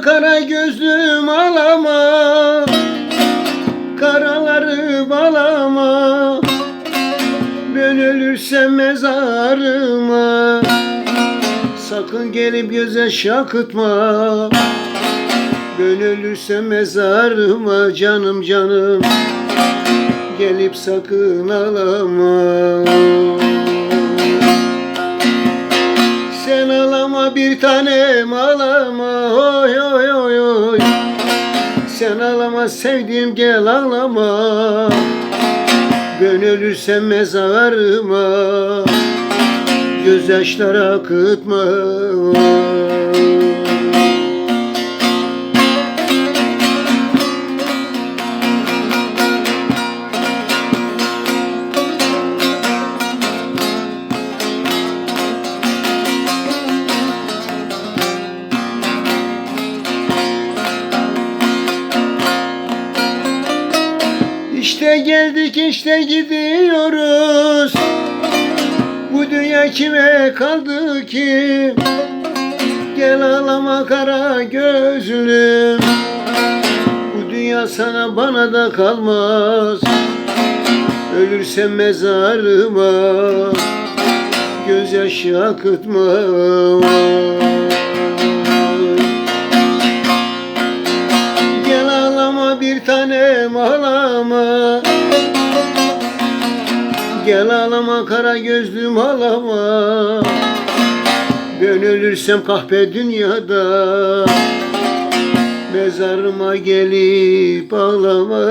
kara gözlüm alama Karaları balama. Bölülürse mezarıma. Sakın gelip göze şakıtma. Bölülürse mezarıma canım canım. Gelip sakın alama bir tanem ağlama Oy oy oy oy. Sen ağlama sevdiğim gel ağlama. Ben ölürsem mezarıma Gözyaşları akıtma İşte geldik işte gidiyoruz. Bu dünya kime kaldı ki? Gel ağlama kara gözlüm. Bu dünya sana bana da kalmaz. Ölürsem mezarıma Gözyaşı akıtma bir tanem ağlama Gel ağlama kara gözlüm ağlama Ben ölürsem kahpe dünyada. Mezarıma gelip ağlama